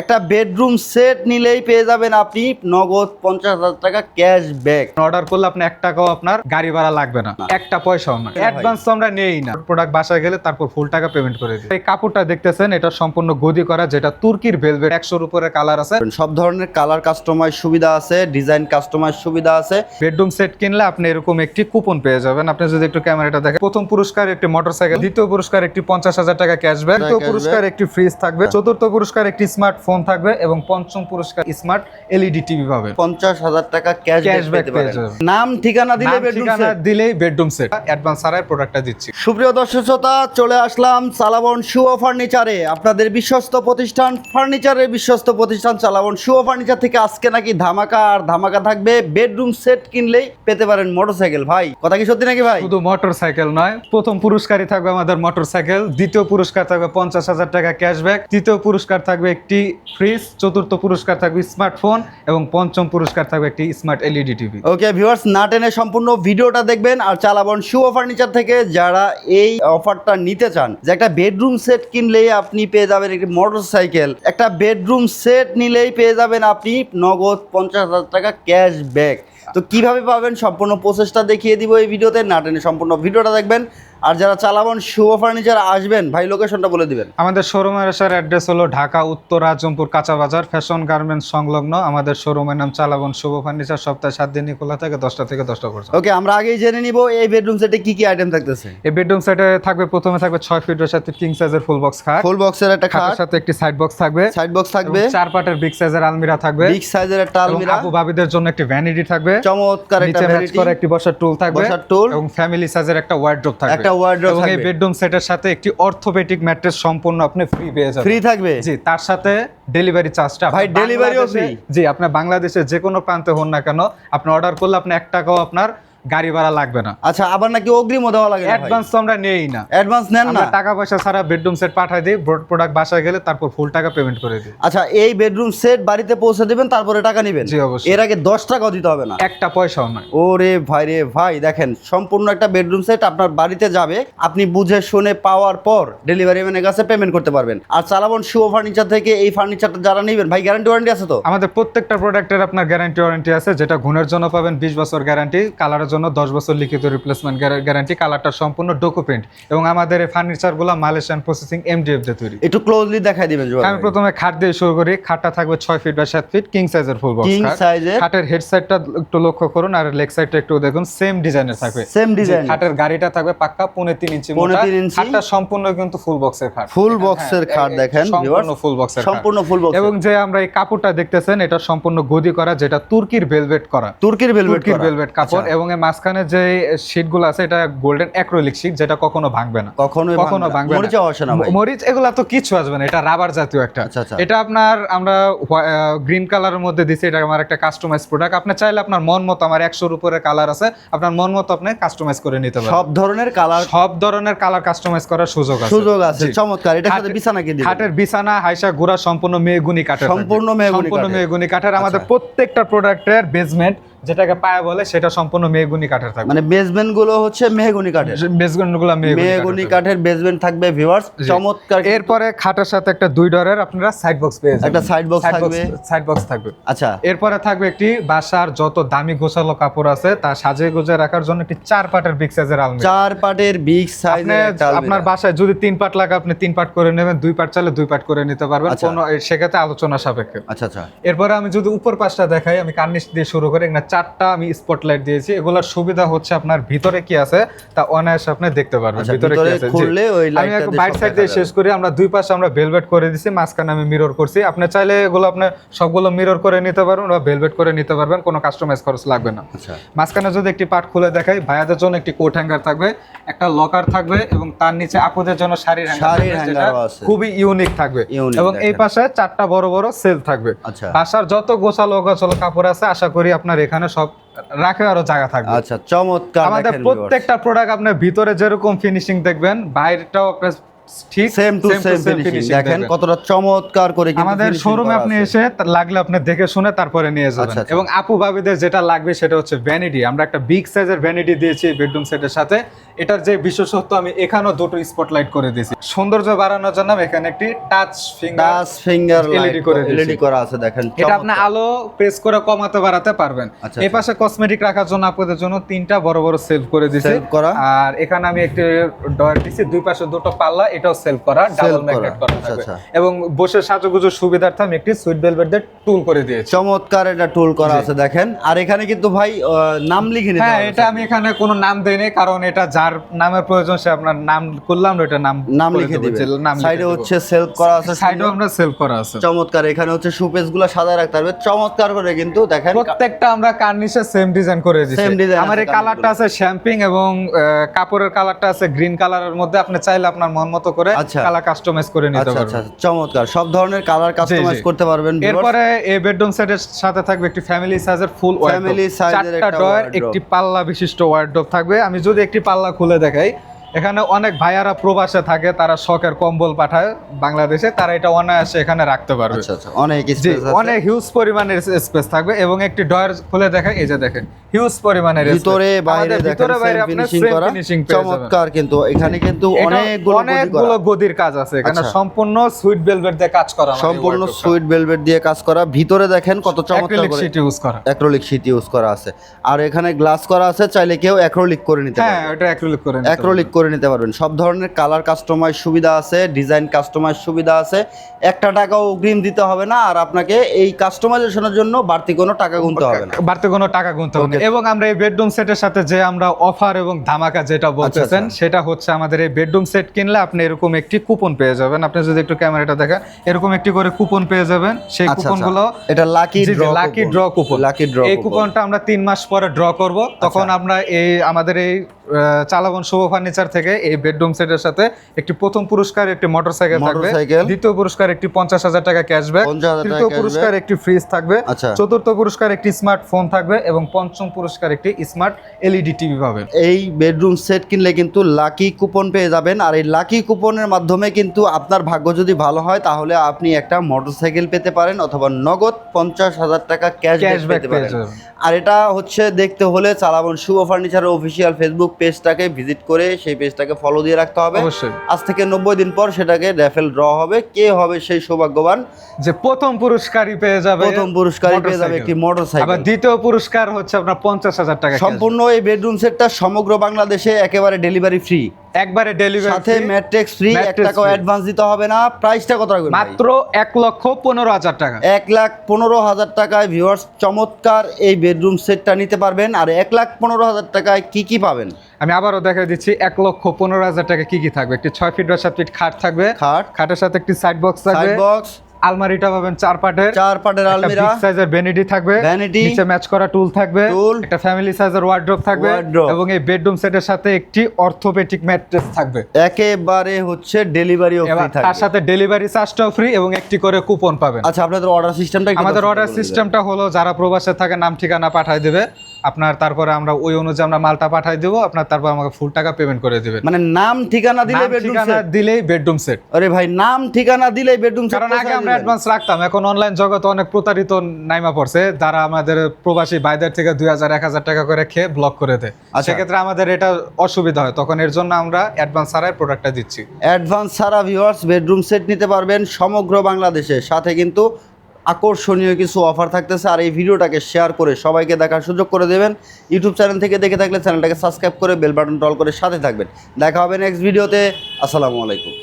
একটা bedroom set নিলেই পেয়ে যাবেন আপনি নগদ পঞ্চাশ হাজার টাকা ক্যাশ ব্যাক অর্ডার করলে আপনি এক টাকাও আপনার গাড়ি ভাড়া লাগবে না। একটা পয়সাও না। অ্যাডভান্স তো আমরা নেই না। প্রোডাক্ট বাসায় গেলে তারপর ফুল টাকা পেমেন্ট করে দিই। এই কাপড়টা দেখতেছেন এটা সম্পূর্ণ গদি করা যেটা তুর্কির ভেলভেট একশোর উপরে কালার আছে। সব ধরনের কালার কাস্টমাইজ সুবিধা আছে ডিজাইন কাস্টমাইজ সুবিধা আছে। বেডরুম সেট কিনলে আপনি এরকম একটি কুপন পেয়ে যাবেন। আপনি যদি একটু ক্যামেরাটা দেখেন প্রথম পুরস্কার একটি মোটরসাইকেল দ্বিতীয় পুরস্কার একটি পঞ্চাশ হাজার টাকা ক্যাশব্যাক তৃতীয় পুরস্কার একটি ফ্রিজ থাকবে চতুর্থ পুরস্কার একটি স্মার্টফোন থাকবে এবং পঞ্চম পুরস্কার স্মার্ট এলইডি টিভি পাবেন। পঞ্চাশ হাজার টাকা ক্যাশ ব্যাক Cashback পেতে পেয়ে পারেন যাবেন। নাম ঠিকানা দিলে ঠিকানা দিলেই বেডরুম সেট অ্যাডভান্স ছাড়াই প্রোডাক্টটা দিচ্ছি। সুপ্রিয় দর্শক শ্রোতা চলে আসলাম চালাবন শুভ ফার্নিচারে আপনাদের বিশ্বস্ত প্রতিষ্ঠান ফার্নিচারের বিশ্বস্ত প্রতিষ্ঠান চালাবন শুভ ফার্নিচার থেকে আজকে নাকি ধামাকা আর ধামাকা থাকবে বেডরুম সেট কিনলেই পেতে পারেন মোটরসাইকেল ভাই কথা কি সত্যি নাকি ভাই? শুধু মোটর সাইকেল নয় প্রথম পুরস্কারই থাকবে আমাদের মোটর সাইকেল দ্বিতীয় পুরস্কার থাকবে পঞ্চাশ হাজার টাকা ক্যাশব্যাক তৃতীয় পুরস্কার থাকবে একটি ফ্রিজ, চতুর্থ পুরস্কার থাকবে স্মার্টফোন এবং পঞ্চম পুরস্কার থাকবে একটি smart LED TV. Okay viewers না টেনে সম্পূর্ণ ভিডিওটা দেখবেন আর চালাবন শুভ ফার্নিচার থেকে যারা এই অফারটা নিতে চান, যে একটা বেডরুম সেট কিনলেই আপনি পেয়ে যাবেন একটি মোটরসাইকেল। একটা বেডরুম সেট নিলেই পেয়ে যাবেন আপনি নগদ পঞ্চাশ হাজার টাকা ক্যাশ ব্যাক। তো কীভাবে পাবেন সম্পূর্ণ প্রসেসটা দেখিয়ে দিব এই ভিডিওতে, না টেনে সম্পূর্ণ ভিডিওটা দেখবেন। আর যারা চালাবন শুভ ফার্নিচার আসবেন ভাই লোকেশনটা বলে দিবেন। আমাদের শোরুমের আসার অ্যাড্রেস হলো ঢাকা উত্তর রাজমপুর কাঁচা বাজার ফ্যাশন গার্মেন্টস সংলগ্ন। আমাদের শোরুমের নাম চালাবন শুভ ফার্নিচার সপ্তাহে সাত দিনই খোলা থাকে দশটা থেকে দশটা পর্যন্ত। ওকে আমরা আগেই জেনে নিব এই বেডরুম সেটে কি কি আইটেম থাকতেছে। এই বেডরুম সেটে থাকবে প্রথমে থাকবে ছয় ফিটের সাথে কিং সাইজের ফুল বক্স খাট। ফুল বক্সের একটা খাট। খাটের সাথে একটি সাইড বক্স থাকবে। সাইড বক্স থাকবে। চার পাটের বিগ সাইজের আলমিরা থাকবে। বিগ সাইজের একটা আলমিরা। আপু ভাবিদের জন্য একটি ভ্যানিটি থাকবে। চমৎকার একটা ভ্যানিটি করা একটি বসার টুল থাকবে। বসার টুল এবং ফ্যামিলি সাইজের একটা ওয়ার্ড্রোব থাকবে। একটা wardrobe থাকবে। এই। বেডরুম সেটের সাথে একটি অর্থোপেডিক ম্যাট্রেস সম্পূর্ণ আপনি ফ্রি পেয়ে যাবেন। ফ্রি থাকবে? জি তার সাথে ডেলিভারি চার্জটা ভাই, ডেলিভারিও ফ্রি জি আপনি বাংলাদেশের যে কোনো প্রান্তে হন না কেন আপনি অর্ডার করলে আপনি এক টাকাও আপনার গাড়ি ভাড়া লাগবে না। আচ্ছা আবার নাকি অগ্রিমও দেওয়া লাগে অ্যাডভান্স তো আমরা নেই না। অ্যাডভান্স নেন না? টাকা পয়সা ছাড়া বেডরুম সেট পাঠাই দিই প্রোডাক্ট বাসায় গেলে তারপর ফুল টাকা পেমেন্ট করে দিই। আচ্ছা এই বেডরুম সেট বাড়িতে পৌঁছে দিবেন তারপরে টাকা নেবেন? জি, অবশ্যই। এর আগে দশ টাকাও দিতে হবে না? একটা পয়সাও নয়। ওরে ভাই রে ভাই দেখেন সম্পূর্ণ একটা বেডরুম সেট আপনার বাড়িতে যাবে আপনি বুঝে শুনে পাওয়ার পর ডেলিভারি ম্যানের কাছে পেমেন্ট করতে পারবেন। আর চালাবন শুভ ফার্নিচার থেকে এই ফার্নিচারটা যারা নেবেন ভাই গ্যারান্টি ওয়ারেন্টি আছে তো? আমাদের প্রত্যেকটা প্রোডাক্টের আপনার গ্যারান্টি ওয়ারেন্টি আছে যেটা গুণের জন্য পাবেন বিশ বছর গ্যারান্টি কালারের জন্য দশ বছর লিখিত রিপ্লেসমেন্ট গ্যারান্টি কালারটা সম্পূর্ণ ডকুমেন্ট এবং আমাদের এই ফার্নিচারগুলো মালয়েশিয়ান প্রসেসিং এমডিএফ দিয়ে তৈরি। একটু ক্লোজলি দেখাই দিবেন আমি প্রথমে খাট দিয়ে শুরু করি। খাটটা থাকবে ছয় ফিট বা সাত ফিট কিং সাইজের ফুল বক্স size এর? খাটের হেড সাইডটা একটু লক্ষ্য করুন আর লেগ সাইডটা একটু দেখুন সেম ডিজাইনের থাকবে। Design জি, খাটের গাড়িটা থাকবে পাক্কা পৌনে তিন ইঞ্চি মোটা। খাটটা সম্পূর্ণ কিন্তু ফুল বক্সের খাট। ফুল বক্সের হ্যাঁ, খাট দেখেন সম্পূর্ণ ফুল বক্সের সম্পূর্ণ ফুল বক্স এবং যে আমরা এই কাপড়টা দেখতেছেন এটা সম্পূর্ণ গদি করা যেটা তুর্কির ভেলভেট করা। তুর্কির ভেলভেট ভেলভেট কাপড় এবং এর মাঝখানে যে শীটগুলো আছে এটা গোল্ডেন অ্যাক্রিলিক শীট যেটা কখনো ভাঙবে না। কখনোই কখনো ভাঙবে মরিচা আসে না মরিচ এগুলা তো কিছু আসবে না এটা রাবার জাতীয় একটা। আচ্ছা, আচ্ছা। এটা আপনার আমরা গ্রিন কালারের মধ্যে দিছি এটা আমার একটা কাস্টমাইজ প্রোডাক্ট আপনি চাইলে আপনার মন মতো আমার একশোর উপরে কালার আছে আপনার মন মতো আপনি কাস্টমাইজ করে নিতে পারেন। সব ধরনের কালার সব ধরনের কালার কাস্টমাইজ করার সুযোগ আছে। সুযোগ আছে চমৎকার। এটা সাথে বিছানা কি দিবেন? খাটের বিছানা হাইসা গুড়া সম্পূর্ণ মেহগুনি কাঠের। সম্পূর্ণ মেহগনি সম্পূর্ণ কাঠের। মেহগুনি কাঠের। আমাদের আচ্ছা। প্রত্যেকটা প্রোডাক্টের বেসমেন্ট যেটাকে পায়া বলে সেটা সম্পূর্ণ মেহগুনি কাঠের থাকবে। মানে বেসমেন্টগুলো হচ্ছে মেহগনি কাঠের। বেসমেন্টগুলো মেহগুনি কাঠের বেসমেন্ট থাকবে। ভিউয়ার্স চমৎকার এরপরে খাটের সাথে একটা দুই ডরের আপনারা সাইড বক্স পেয়ে যাবেন। একটা side box থাকবে। সাইড বক্স থাকবে। আচ্ছা। এরপরে থাকবে একটি বাসার যত দামি গোছালো কাপড় আছে তা সাজিয়ে গুজে রাখার জন্য একটি চার পাটের বিগ সাইজের আলমারি। চার পাটের বিগ সাইজের একটা আপনার বাসায় যদি তিন পাট লাগে আপনি তিন পাট করে নেবেন দুই পাট চাইলে দুই পাট করে নিতে পারবেন। আচ্ছা। কোনো সেক্ষেত্রে আলোচনা সাপেক্ষে। আচ্ছা আচ্ছা। এরপরে আমি যদি উপর পাশটা দেখাই আমি কার্নিশ দিয়ে শুরু করি এখানে চারটা আমি স্পটলাইট দিয়েছি। এগুলোর সুবিধা হচ্ছে আপনার ভিতরে কি আছে তা অনায়াসে আপনি দেখতে পারবেন আচ্ছা, ভিতরে কি আছে। খুললে ওই আমি একটু বাইট সাইড দিয়ে শেষ করি আমরা দুই পাশে আমরা ভেলভেট করে দিছি মাঝখানে আমি মিরর করছি। আপনি চাইলে এগুলো আপনি সবগুলো মিরর করে নিতে পারবেন বা ভেলভেট করে নিতে পারবেন কোনো কাস্টমাইজ খরচ লাগবে না। আচ্ছা। মাঝখানে যদি একটি পার্ট খুলে দেখাই ভাইয়াদের জন্য একটি কোট হ্যাঙ্গার থাকবে একটা লকার থাকবে এবং তার নিচে আপুদের জন্য শাড়ির হ্যাঙ্গার। খুবই ইউনিক থাকবে। এবং এই পাশে চারটা বড় বড় সেল থাকবে। আচ্ছা। বাসার যত গোছালো গোছালো কাপড় আছে আশা করি আপনার এখানে সব রাখে আরও জায়গা থাকবে। আচ্ছা চমৎকার আমাদের প্রত্যেকটা প্রোডাক্ট আপনার ভিতরে যেরকম ফিনিশিং দেখবেন বাইরেটাও আপনার ঠিক সেম টু সেম ফিনিশিং দেখেন কতটা চমৎকার করে আমাদের শোরুমে আপনি এসে লাগলে আপনি দেখে শুনে তারপরে নিয়ে যাবেন। আচ্ছা, আচ্ছা। এবং আপু ভাবিদের যেটা লাগবে সেটা হচ্ছে ভ্যানিটি আমরা একটা বিগ সাইজের ভ্যানিটি দিয়েছি বেডরুম সেটের সাথে। এটার যে বিশেষত্ব আমি এখানেও দুটো স্পটলাইট করে দিয়েছি। সৌন্দর্য বাড়ানোর জন্য এখানে একটি touch finger touch finger LED করে এলইডি করা আছে দেখেন এটা আপনি আলো প্রেস করে কমাতে বাড়াতে পারবেন। আচ্ছা, এই পাশে কসমেটিক রাখার জন্য আপনাদের জন্য তিনটা বড় বড় সেলফ করে দিয়েছি। আর এখানে আমি একটি ডয়ার দিয়েছি। দুই পাশে দুটো পাল্লা এটাও সেলফ করা ডাবল ম্যাগনেট করা। আচ্ছা, থাকবে। আচ্ছা। এবং বসে সাজুগুজুর সুবিধার্থে আমি একটি সুইট ভেলভেট দিয়ে টুল করে দিয়েছি। চমৎকার এটা টুল করা আছে দেখেন। আর এখানে কিন্তু ভাই নাম লিখে নিতে হ্যাঁ এটা আমি এখানে কোনো নাম দেইনি কারণ এটা যার নামের প্রয়োজন সে আপনার নাম করলাম ওটা নাম নাম লিখে দেবো, দিবে। নাম সাইডে হচ্ছে সেলফ করা আছে সাইডেও আমরা সেল করা আছে। চমৎকার এখানে হচ্ছে সুপেসগুলো সাদা রাখতে হবে চমৎকার করে কিন্তু দেখেন। প্রত্যেকটা আমরা কার্নিশে সেম ডিজাইন করে দিচ্ছি Same design আমার এই কালারটা আছে শ্যাম্পিং এবং কাপড়ের কালারটা আছে গ্রিন কালারের মধ্যে আপনি চাইলে আপনার মন মতো করে আচ্ছা। কালার কাস্টমাইজ করে নিতে আচ্ছা পারবেন আচ্ছা চমৎকার সব ধরনের কালার কাস্টমাইজ। করতে পারবেন। এরপরে এই বেডরুম সেটের সাথে থাকবে একটি ফ্যামিলি সাইজের ফুল ফ্যামিলি সাইজের একটা ডয়ার একটি পাল্লা বিশিষ্ট ওয়ার্ডরোব থাকবে আমি যদি একটি পাল্লা খুলে দেখাই এখানে অনেক ভাইয়ারা প্রবাসে থাকে তারা শখের কম্বল পাঠায় বাংলাদেশে তারা এটা অনায়াসে এখানে রাখতে পারবে। আচ্ছা আচ্ছা অনেক অনেক হিউজ পরিমাণের স্পেস থাকবে এবং একটি ডয়ার খুলে দেখেন এই যে দেখেন হিউজ পরিমাণের ভিতরে বাইরে ভিতরে বাইরে আপনার ফিনিশিং করা। চমৎকার কিন্তু এখানে কিন্তু অনেকগুলো অনেকগুলো গদির কাজ আছে এখানে আচ্ছা। সম্পূর্ণ সুইট ভেলভেট দিয়ে কাজ করা সম্পূর্ণ সুইট ভেলভেট দিয়ে কাজ করা। ভিতরে দেখেন কত চমৎকার করে sheet use করা। অ্যাক্রিলিক শীট ইউজ করা আছে। আর এখানে গ্লাস করা আছে চাইলে কেউ অ্যাক্রিলিক করে নিতে হ্যাঁ এটা ওটা অ্যাক্রিলিক করে অ্যাক্রিলিক করে নিতে পারবেন। সব ধরনের কালার কাস্টমাইজ সুবিধা আছে ডিজাইন কাস্টমাইজ সুবিধা আছে। একটা টাকাও অগ্রিম দিতে হবে না আর আপনাকে এই কাস্টমাইজেশনের জন্য বাড়তি কোনো টাকা গুনতে হবে না। বাড়তি কোনো টাকা গুনতে হবে না। এবং আমরা এই বেডরুম সেটের সাথে যে আমরা অফার এবং ধামাকা যেটা বলতেছেন আচ্ছা। সেটা হচ্ছে আমাদের এই বেডরুম সেট কিনলে আপনি এরকম একটি কুপন পেয়ে যাবেন। আপনি যদি একটু ক্যামেরাটা দেখেন এরকম একটি করে কুপন পেয়ে যাবেন। সেই আচ্ছা, কুপনগুলো আচ্ছা। এটা lucky draw lucky draw coupon lucky draw এই কুপনটা আমরা তিন মাস পরে ড্র করব। তখন আচ্ছা। আমরা এই আমাদের এই আহ, চালাবন শুভ ফার্নিচার থেকে এই বেডরুম সেটের সাথে একটি প্রথম পুরস্কার একটি মোটরসাইকেল থাকবে। দ্বিতীয় পুরস্কার একটি পঞ্চাশ হাজার টাকা ক্যাশব্যাক 50,000 টাকা তৃতীয় পুরস্কার একটি ফ্রিজ থাকবে। আচ্ছা। চতুর্থ পুরস্কার একটি স্মার্টফোন থাকবে এবং পঞ্চম পুরস্কার একটি স্মার্ট এলইডি টিভি পাবেন এই বেডরুম সেট কিনলে কিন্তু লাকি কুপন পেয়ে যাবেন। আর এই লাকি কুপনের মাধ্যমে কিন্তু আপনার ভাগ্য যদি ভালো হয় তাহলে আপনি একটা মোটরসাইকেল পেতে পারেন অথবা নগদ পঞ্চাশ হাজার টাকা ক্যাশব্যাক ক্যাশব্যাক পেতে পারেন। আর এটা হচ্ছে দেখতে হলে চালাবন শুভ ফার্নিচারের অফিসিয়াল ফেসবুক পেজটাকে ভিজিট করে সেই পেজটাকে ফলো দিয়ে রাখতে হবে। অবশ্যই। আজ থেকে নব্বই দিন পর সেটাকে র্যাফেল ড্র হবে। কে হবে সেই সৌভাগ্যবান? যে প্রথম পুরস্কারই পেয়ে যাবে প্রথম পুরস্কারই পেয়ে যাবে। একটি মোটর সাইকেল দ্বিতীয় পুরস্কার হচ্ছে আপনার পঞ্চাশ হাজার টাকা সম্পূর্ণ এই বেডরুম সেটটা সমগ্র বাংলাদেশে একেবারে ডেলিভারি ফ্রি। একবারে ডেলিভারি সাথে ম্যাট্রিক্স ফ্রি এক টাকাও অ্যাডভান্স দিতে হবে না প্রাইসটা কত রাখবেন মাত্র এক লক্ষ পনেরো হাজার টাকা। এক লাখ পনেরো হাজার টাকায় ভিউয়ার্স চমৎকার এই বেডরুম সেটটা নিতে পারবেন। আর এক লাখ পনেরো হাজার টাকায় কি কি পাবেন? আমি আবারও দেখা দিচ্ছি এক লক্ষ পনেরো হাজার টাকা কি কি থাকবে? একটি ছয় ফিট বা সাত ফিট খাট থাকবে। খাট। খাটের সাথে একটি সাইড বক্স থাকবে। সাইড বক্স আলমারিটা পাবেন চার পাটের। চার পাটের আলমিরা। বিগ সাইজের ভ্যানিটি থাকবে। Vanity, নিচে ম্যাচ করা টুল থাকবে। একটা ফ্যামিলি সাইজের ওয়ার্ড্রোব থাকবে। এবং এই বেডরুম সেটের সাথে একটি অর্থোপেডিক ম্যাট্রেস থাকবে। একেবারে হচ্ছে ডেলিভারিও এবার ফ্রি তার সাথে ডেলিভারি চার্জটাও ফ্রি এবং একটি করে কুপন পাবেন। আচ্ছা আপনাদের অর্ডার সিস্টেমটা আমাদের অর্ডার সিস্টেমটা হলো যারা প্রবাসে থাকে নাম ঠিকানা পাঠায় দেবে। আপনার তারপরে আমরা ওই অনুযায়ী আমরা মালটা পাঠাই দেবো আপনার তারপর আমাকে ফুল টাকা পেমেন্ট করে দেবেন মানে নাম ঠিকানা দিলে বেডরুম ঠিকানা দিলেই বেডরুম সেট আরে ভাই নাম ঠিকানা দিলেই বেডরুম সেট কারণ আগে আমরা অ্যাডভান্স রাখতাম এখন অনলাইন জগতে অনেক প্রতারিত নাইমা পড়ছে যারা আমাদের প্রবাসী বাইদের থেকে দুই হাজার এক হাজার টাকা করে খেয়ে ব্লক করে দেয়। আচ্ছা। সেক্ষেত্রে আমাদের এটা অসুবিধা হয় তখন এর জন্য আমরা অ্যাডভান্স ছাড়াই প্রোডাক্টটা দিচ্ছি। অ্যাডভান্স ছাড়া ভিউয়ার্স বেডরুম সেট নিতে পারবেন সমগ্র বাংলাদেশে। সাথে কিন্তু আকর্ষণীয় কিছু অফার থাকতেছে আর এই ভিডিওটাকে শেয়ার করে সবাইকে দেখার সুযোগ করে দেবেন। ইউটিউব চ্যানেল থেকে দেখে থাকলে চ্যানেলটাকে সাবস্ক্রাইব করে বেল বাটন টল করে সাথে থাকবেন। দেখা হবে নেক্সট ভিডিওতে আসসালামু আলাইকুম।